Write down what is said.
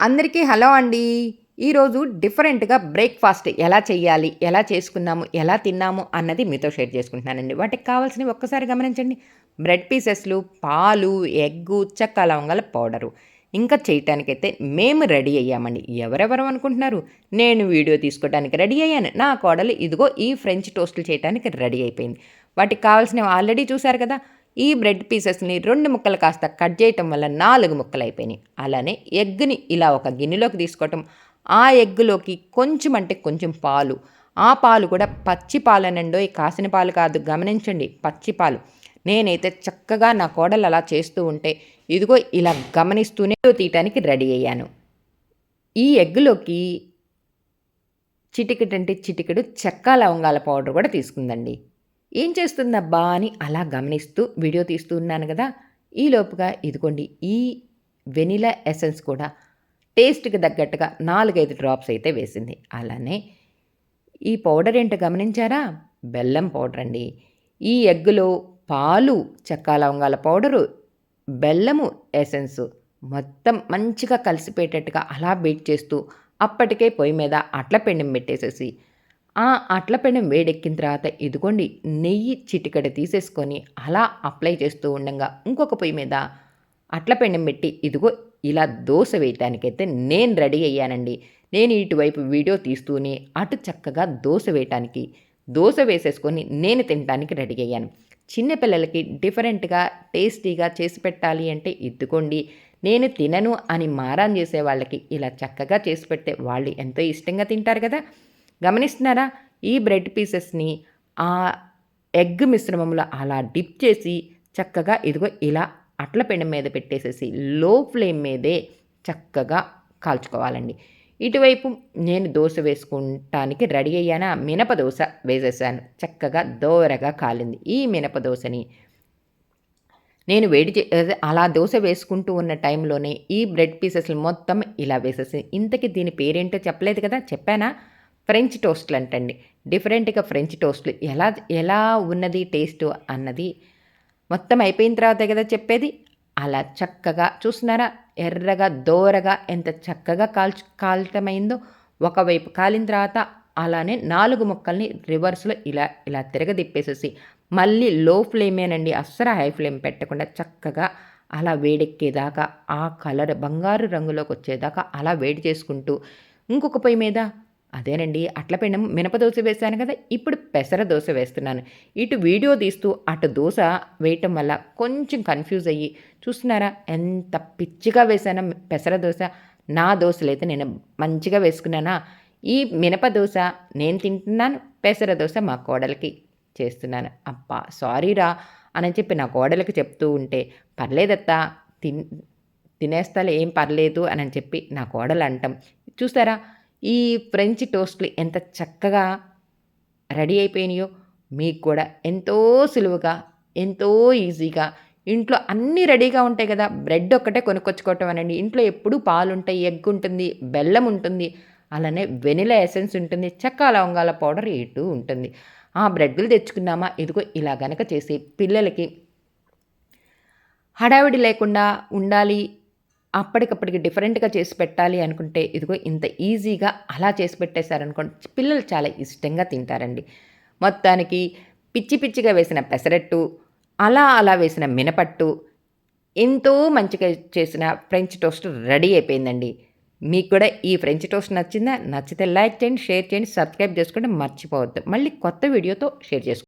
అందరికీ హలో అండి. ఈరోజు డిఫరెంట్గా బ్రేక్ఫాస్ట్ ఎలా చేయాలి ఎలా చేసుకున్నాము ఎలా తిన్నాము అన్నది మీతో షేర్ చేసుకుంటున్నానండి. వాటికి కావాల్సినవి ఒక్కసారి గమనించండి. బ్రెడ్ పీసెస్లు పాలు ఎగ్గు చెక్క లవంగాల పౌడరు. ఇంకా చేయటానికైతే మేము రెడీ అయ్యామండి. ఎవరెవరు అనుకుంటున్నారు? నేను వీడియో తీసుకోవడానికి రెడీ అయ్యాను. నా కోడలు ఇదిగో ఈ ఫ్రెంచ్ టోస్టులు చేయడానికి రెడీ అయిపోయింది. వాటికి కావాల్సినవి ఆల్రెడీ చూశారు కదా ఈ బ్రెడ్ పీసెస్ని రెండు ముక్కలు కాస్త కట్ చేయటం వల్ల నాలుగు ముక్కలు అయిపోయినాయి అలానే ఎగ్ని ఇలా ఒక గిన్నెలోకి తీసుకోవటం ఆ ఎగ్గులోకి కొంచెం అంటే కొంచెం పాలు. ఆ పాలు కూడా పచ్చి పాలనండో కాసిన పాలు కాదు గమనించండి పచ్చి పాలు. నేనైతే చక్కగా నా కోడలు అలా చేస్తూ ఉంటే ఇదిగో ఇలా గమనిస్తూనే తీయటానికి రెడీ అయ్యాను. ఈ ఎగ్గులోకి చిటికెడంటే చిటికెడు చెక్క లవంగాల పౌడర్ కూడా తీసుకుందండి. ఏం చేస్తుందబ్బా అని అలా గమనిస్తూ వీడియో తీస్తూ ఉన్నాను కదా ఈలోపుగా ఇదిగోండి ఈ వెనిలా ఎసెన్స్ కూడా టేస్ట్కి తగ్గట్టుగా నాలుగైదు డ్రాప్స్ అయితే వేసింది. అలానే ఈ పౌడర్ ఏంటో గమనించారా? బెల్లం పౌడర్ అండి. ఈ ఎగ్గులో పాలు చెక్క లవంగాల పౌడరు బెల్లము ఎసెన్స్ మొత్తం మంచిగా కలిసిపోయేటట్టుగా అలా బీట్ చేస్తూ అప్పటికే పొయ్యి మీద అట్ల పెండం పెట్టేసేసి ఆ అట్ల పెనం వేడెక్కిన తర్వాత ఇదిగోండి నెయ్యి చిటికడ తీసేసుకొని అలా అప్లై చేస్తూ ఉండగా. ఇంకొక పొయ్యి మీద అట్ల పెనం పెట్టి ఇదిగో ఇలా దోశ వేయటానికైతే నేను రెడీ అయ్యానండి. నేను ఇటువైపు వీడియో తీస్తూనే అటు చక్కగా దోశ వేయటానికి దోశ వేసేసుకొని నేను తినడానికి రెడీ అయ్యాను. చిన్నపిల్లలకి డిఫరెంట్గా టేస్టీగా చేసి పెట్టాలి అంటే ఇద్దుకోండి నేను తినను అని మారాన్ చేసే వాళ్ళకి ఇలా చక్కగా చేసి పెడితే వాళ్ళు ఎంతో ఇష్టంగా తింటారు కదా. గమనిస్తున్నారా? ఈ బ్రెడ్ పీసెస్ని ఆ ఎగ్ మిశ్రమంలో అలా డిప్ చేసి చక్కగా ఇదిగో ఇలా అట్ల పెండ మీద పెట్టేసేసి లో ఫ్లేమ్ మీదే చక్కగా కాల్చుకోవాలండి. ఇటువైపు నేను దోశ వేసుకుంటానికి రెడీ అయ్యానా? మినప దోశ వేసేసాను. చక్కగా దోరగా కాలింది. ఈ మినప దోశని నేను వేడి చే అలా దోశ వేసుకుంటూ ఉన్న టైంలోనే ఈ బ్రెడ్ పీసెస్లు మొత్తం ఇలా వేసేసి ఇంతకీ దీని పేరేంటో చెప్పలేదు కదా? చెప్పానా? ఫ్రెంచ్ టోస్ట్లు అంటండి. డిఫరెంట్గా ఫ్రెంచ్ టోస్ట్లు. ఎలా ఎలా ఉన్నది టేస్ట్ అన్నది మొత్తం అయిపోయిన తర్వాత కదా చెప్పేది? అలా చక్కగా చూస్తున్నారా? ఎర్రగా దోరగా ఎంత చక్కగా కాల్చు కాల్చమైందో ఒకవైపు కాలిన తర్వాత అలానే నాలుగు ముక్కల్ని రివర్స్లో ఇలా ఇలా తిరగదిప్పేసేసి మళ్ళీ లో ఫ్లేమేనండి. అస్సలు హై ఫ్లేమ్ పెట్టకుండా చక్కగా అలా వేడెక్కేదాకా ఆ కలర్ బంగారు రంగులోకి వచ్చేదాకా అలా వేడి చేసుకుంటూ ఇంకొక పొయ్యి మీద అదేనండి అట్ల పిండం మినపదోశ వేశాను కదా ఇప్పుడు పెసర దోశ వేస్తున్నాను. ఇటు వీడియో తీస్తూ అటు దోశ వేయటం వల్ల కొంచెం కన్ఫ్యూజ్ అయ్యి చూస్తున్నారా ఎంత పిచ్చిగా వేసానో పెసర దోశ నా దోశలు అయితే నేను మంచిగా వేసుకున్నానా ఈ మినప దోశ నేను తింటున్నాను పెసర దోశ మా కోడలికి చేస్తున్నాను. అబ్బా సారీరా అని చెప్పి నా కోడలికి చెప్తూ ఉంటే పర్లేదత్తా తిన్ తినేస్తాలే ఏం పర్లేదు అని చెప్పి నా కోడలు అంటాం చూస్తారా ఈ ఫ్రెంచ్ టోస్ట్లు ఎంత చక్కగా రెడీ అయిపోయినాయో మీకు కూడా ఎంతో సులువుగా ఎంతో ఈజీగా ఇంట్లో అన్నీ రెడీగా ఉంటాయి కదా బ్రెడ్ ఒక్కటే కొనుక్కొచ్చుకోవటం అనండి. ఇంట్లో ఎప్పుడూ పాలు ఉంటాయి ఎగ్ ఉంటుంది బెల్లం ఉంటుంది అలానే వెనిలా ఎసెన్స్ ఉంటుంది చెక్క లవంగాల పౌడర్ ఇటు ఉంటుంది. ఆ బ్రెడ్లు తెచ్చుకున్నామా? ఇదిగో ఇలా గనక చేసి పిల్లలకి హడావిడి లేకుండా ఉండాలి అప్పటికప్పటికి డిఫరెంట్గా చేసి పెట్టాలి అనుకుంటే ఇదిగో ఇంత ఈజీగా అలా చేసి పెట్టేశారనుకోండి పిల్లలు చాలా ఇష్టంగా తింటారండి. మొత్తానికి పిచ్చి పిచ్చిగా వేసిన పెసరట్టు అలా అలా వేసిన మినపట్టు ఎంతో మంచిగా చేసిన ఫ్రెంచ్ టోస్ట్ రెడీ అయిపోయిందండి. మీకు కూడా ఈ ఫ్రెంచ్ టోస్ట్ నచ్చిందా? నచ్చితే లైక్ చేయండి షేర్ చేయండి సబ్స్క్రైబ్ చేసుకోండి మర్చిపోవద్దు. మళ్ళీ కొత్త వీడియోతో షేర్ చేసుకోండి